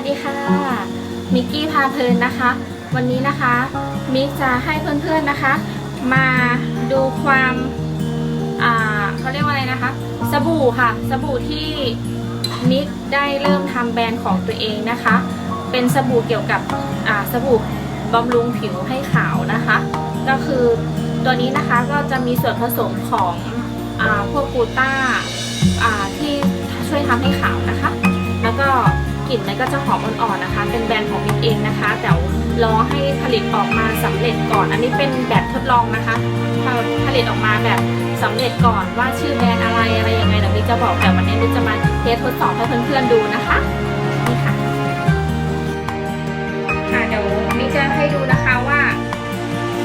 วัสดีค่ะ มิกกี้พาเพลินนะคะ วันนี้นะคะ มิกจะให้เพื่อนๆนะคะ มาดูความอ่าเขาเรียกว่าอะไรนะคะ สบู่ค่ะ สบู่ที่มิกได้เริ่มทำแบรนด์ของตัวเองนะคะ เป็นสบู่เกี่ยวกับอ่าสบู่บำรุงผิวให้ขาวนะคะ ก็คือตัวนี้นะคะก็จะมีส่วนผสมของอาพวกกูต้าอ่าที่ช่วยทำให้ขาวนะคะ แล้วก็ กลิ่นมันก็จะหอมอ่อนๆนะคะ เป็นแบรนด์ของมิกเองนะคะแต่รอให้ผลิตออกมาสำเร็จก่อน อันนี้เป็นแบบทดลองนะคะผลิตออกมาแบบสำเร็จก่อนว่าชื่อแบรนด์อะไรอะไรยังไงเดี๋ยวมิกจะบอกแต่วันนี้มิกจะมาเทสทดสอบให้เพื่อนๆดูนะคะนี่ค่ะค่ะเดี๋ยวมิกจะให้ดูนะคะว่า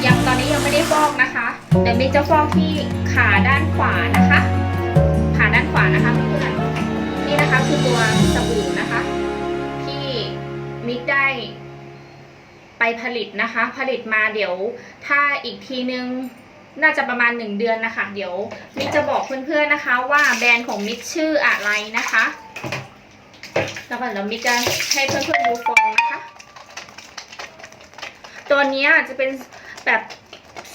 ยังตอนนี้ยังไม่ได้ฟอกนะคะเดี๋ยวมิกจะฟอกที่ขาด้านขวานะคะ ขาด้านขวานะคะเพื่อน ไปผลิตนะคะ ผลิตมาเดี๋ยวถ้าอีกทีนึงน่าจะประมาณหนึ่งเดือนนะคะ เดี๋ยวมิกจะบอกเพื่อนๆนะคะว่าแบรนด์ของมิกชื่ออะไรนะคะแล้วก็เดี๋ยวมิกจะให้เพื่อนๆดูฟองนะคะ ตัวนี้จะเป็นแบบ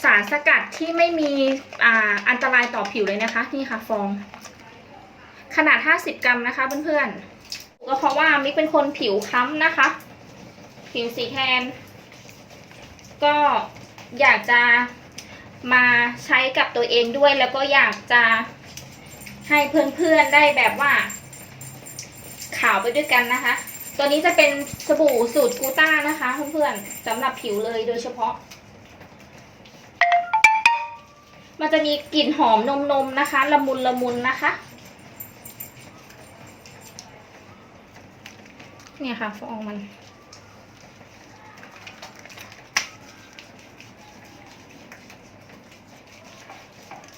สารสกัดที่ไม่มีอ่าอันตรายต่อผิวเลยนะคะนี่ค่ะฟอง ขนาด 50 กรัมนะคะเพื่อนๆก็เพราะว่ามิกเป็นคนผิวค้ำนะคะ ผิวสีแทน ก็อยากจะมาใช้กับตัวเองด้วย แล้วก็อยากจะให้เพื่อนๆได้แบบว่าขาวไปด้วยกันนะคะ ตัวนี้จะเป็นสบู่สูตรกูต้านะคะเพื่อนๆสำหรับผิวเลยโดยเฉพาะ มันจะมีกลิ่นหอมนมๆนะคะ ละมุนละมุนนะคะ เนี่ยค่ะฟองมัน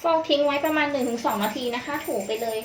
ฟอกทิ้งไว้ประมาณ 1-2 นาทีนะคะ ถูไปเลย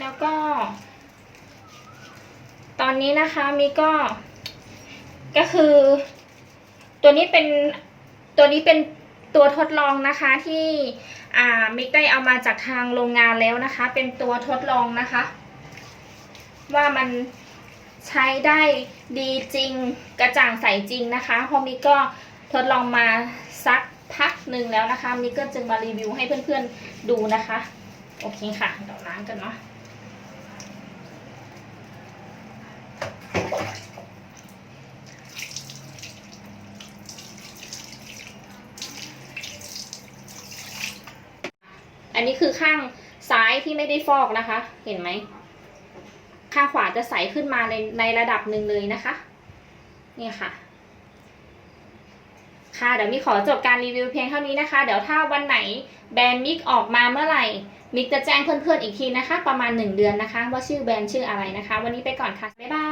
แล้วก็ ตอนนี้นะคะมีก็ ก็คือ ตัวนี้เป็นตัวนี้เป็นตัวทดลองนะคะที่อ่ามิกได้เอามาจากทางโรงงานแล้วนะคะ เป็นตัวทดลองนะคะ ว่ามันใช้ได้ดีจริงกระจ่างใสจริงนะคะเพราะมิกก็ทดลองมาสักพักหนึ่งแล้วนะคะมิกก็จึงมารีวิวให้เพื่อนๆดูนะคะ โอเคค่ะเดี๋ยวล้างกันเนาะ นนี้คือข้างซ้ายที่ไม่ได้ฟอกนะคะ เห็นไหม ข้างขวาจะใสขึ้นมาในในระดับหนึ่งเลยนะคะนี่ค่ะ ค่ะ เดี๋ยวมิกขอจบการรีวิวเพียงเท่านี้นะคะ เดี๋ยวถ้าวันไหนแบรนด์มิกออกมาเมื่อไหร่ มิกจะแจ้งเพื่อนๆอีกทีนะคะ ประมาณหนึ่งเดือนนะคะ ว่าชื่อแบรนด์ชื่ออะไรนะคะ วันนี้ไปก่อนค่ะ บ๊ายบาย